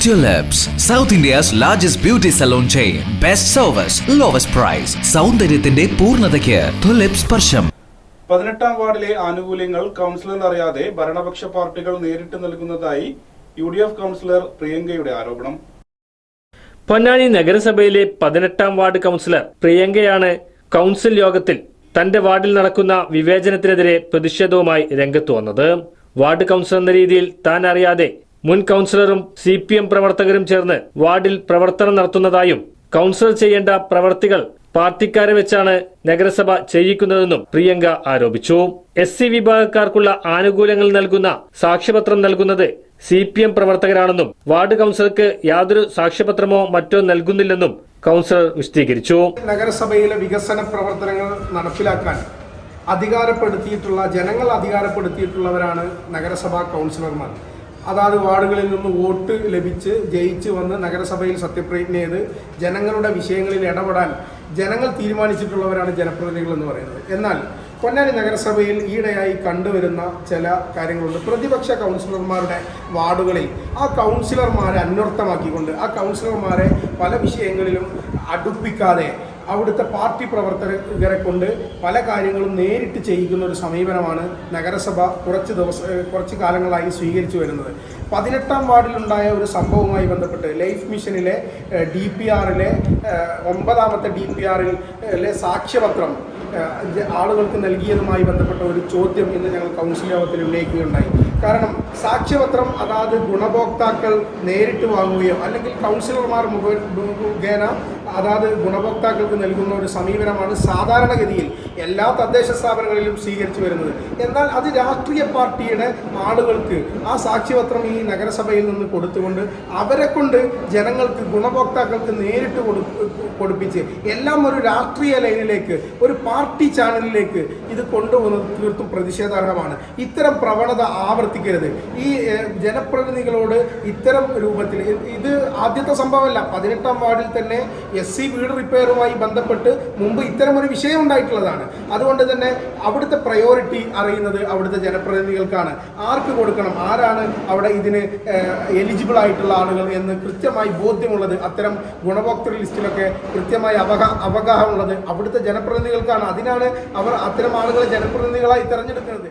Tulips, South India's largest beauty salon chain. Best service, lowest price. സൗന്ദര്യത്തിന്റെ പൂർണതയ്ക്ക് tulip സ്പർശം പതിനെട്ടാം വാർഡിലെ ആനുകൂല്യങ്ങൾ കൗൺസിലർ അറിയാതെ ഭരണപക്ഷ പാർട്ടികൾ നേരിട്ട് നൽകുന്നതായി യു ഡി എഫ് കൗൺസിലർ പ്രിയങ്കയുടെ ആരോപണം പൊന്നാനി നഗരസഭയിലെ പതിനെട്ടാം വാർഡ് കൗൺസിലർ പ്രിയങ്കയാണ് കൗൺസിൽ യോഗത്തിൽ തന്റെ വാർഡിൽ നടക്കുന്ന വിവേചനത്തിനെതിരെ പ്രതിഷേധവുമായി രംഗത്തു വന്നത് വാർഡ് കൗൺസിലർ എന്ന രീതിയിൽ താൻ അറിയാതെ മുൻ കൌൺസിലറും സി പി എം പ്രവർത്തകരും ചേർന്ന് വാർഡിൽ പ്രവർത്തനം നടത്തുന്നതായും കൌൺസിലർ ചെയ്യേണ്ട പ്രവർത്തികൾ പാർട്ടിക്കാരെ വെച്ചാണ് നഗരസഭ ചെയ്യിക്കുന്നതെന്നും പ്രിയങ്ക ആരോപിച്ചു. എസ് സി വിഭാഗക്കാർക്കുള്ള ആനുകൂല്യങ്ങൾ നൽകുന്ന സാക്ഷ്യപത്രം നൽകുന്നത് സി പി എം പ്രവർത്തകരാണെന്നും വാർഡ് കൌൺസിലർക്ക് യാതൊരു സാക്ഷ്യപത്രമോ മറ്റോ നൽകുന്നില്ലെന്നും കൌൺസിലർ വിശദീകരിച്ചു. നഗരസഭയിലെ വികസന പ്രവർത്തനങ്ങൾ നടപ്പിലാക്കാൻ അധികാരപ്പെടുത്തിയിട്ടുള്ള ജനങ്ങൾ അധികാരപ്പെടുത്തിയിട്ടുള്ളവരാണ് നഗരസഭാ കൗൺസിലർമാർ. അതാത് വാർഡുകളിൽ നിന്ന് വോട്ട് ലഭിച്ച് ജയിച്ച് വന്ന് നഗരസഭയിൽ സത്യപ്രതിജ്ഞ ചെയ്ത് ജനങ്ങളുടെ വിഷയങ്ങളിൽ ഇടപെടാൻ ജനങ്ങൾ തീരുമാനിച്ചിട്ടുള്ളവരാണ് ജനപ്രതിനിധികൾ എന്ന് പറയുന്നത്. എന്നാൽ പൊന്നാനി നഗരസഭയിൽ ഈയിടെയായി കണ്ടുവരുന്ന ചില കാര്യങ്ങളുണ്ട്. പ്രതിപക്ഷ കൗൺസിലർമാരുടെ വാർഡുകളിൽ ആ കൗൺസിലർമാരെ അന്വർത്ഥമാക്കിക്കൊണ്ട് ആ കൗൺസിലർമാരെ പല വിഷയങ്ങളിലും അടുപ്പിക്കാതെ അവിടുത്തെ പാർട്ടി പ്രവർത്തകരെ കൊണ്ട് പല കാര്യങ്ങളും നേരിട്ട് ചെയ്യിക്കുന്ന ഒരു സമീപനമാണ് നഗരസഭ കുറച്ച് ദിവസം കുറച്ച് കാലങ്ങളായി സ്വീകരിച്ചു വരുന്നത്. പതിനെട്ടാം വാർഡിലുണ്ടായ ഒരു സംഭവവുമായി ബന്ധപ്പെട്ട് ലൈഫ് മിഷനിലെ ഡി പി ആറിലെ ഒമ്പതാമത്തെ ഡി പി ആറിലെ സാക്ഷ്യപത്രം ആളുകൾക്ക് നൽകിയതുമായി ബന്ധപ്പെട്ട ഒരു ചോദ്യം ഇന്ന് ഞങ്ങൾ കൗൺസിൽ യോഗത്തിൽ ഉന്നയിക്കുകയുണ്ടായി. കാരണം സാക്ഷ്യപത്രം അതാത് ഗുണഭോക്താക്കൾ നേരിട്ട് വാങ്ങുകയോ അല്ലെങ്കിൽ കൗൺസിലർമാർ മുഖേന അതാത് ഗുണഭോക്താക്കൾക്ക് നൽകുന്ന ഒരു സമീപനമാണ് സാധാരണഗതിയിൽ എല്ലാ തദ്ദേശ സ്ഥാപനങ്ങളിലും സ്വീകരിച്ചു വരുന്നത്. എന്നാൽ അത് രാഷ്ട്രീയ പാർട്ടിയുടെ ആളുകൾക്ക് ആ സാക്ഷ്യപത്രം ഈ നഗരസഭയിൽ നിന്ന് കൊടുത്തുകൊണ്ട് അവരെ കൊണ്ട് ജനങ്ങൾക്ക് ഗുണഭോക്താക്കൾക്ക് നേരിട്ട് കൊടു കൊടുപ്പിച്ച് എല്ലാം ഒരു രാഷ്ട്രീയ ലൈനിലേക്ക് ഒരു പാർട്ടി ചാനലിലേക്ക് ഇത് കൊണ്ടുപോകുന്നത് തീർത്തും പ്രതിഷേധാർഹമാണ്. ഇത്തരം പ്രവണത ആവർത്തിക്കരുത്. ഈ ജനപ്രതിനിധികളോട് ഇത്തരം രൂപത്തിൽ ഇത് ആദ്യത്തെ സംഭവമല്ല. പതിനെട്ടാം വാർഡിൽ തന്നെ എസ് സി വീട് റിപ്പയറുമായി ബന്ധപ്പെട്ട് മുമ്പ് ഇത്തരമൊരു വിഷയം ഉണ്ടായിട്ടുള്ളതാണ്. അതുകൊണ്ട് തന്നെ അവിടുത്തെ പ്രയോറിറ്റി അറിയുന്നത് അവിടുത്തെ ജനപ്രതിനിധികൾക്കാണ്. ആർക്ക് കൊടുക്കണം? ആരാണ് അവിടെ ഇതിന് എലിജിബിൾ ആയിട്ടുള്ള ആളുകൾ എന്ന് കൃത്യമായി ബോധ്യമുള്ളത് അത്തരം ഗുണഭോക്തൃ ലിസ്റ്റിലൊക്കെ കൃത്യമായി അവഗ അവഗാഹമുള്ളത് അവിടുത്തെ ജനപ്രതിനിധികൾക്കാണ്. അതിനാണ് അവർ അത്തരം ആളുകളെ ജനപ്രതിനിധികളായി തിരഞ്ഞെടുക്കുന്നത്.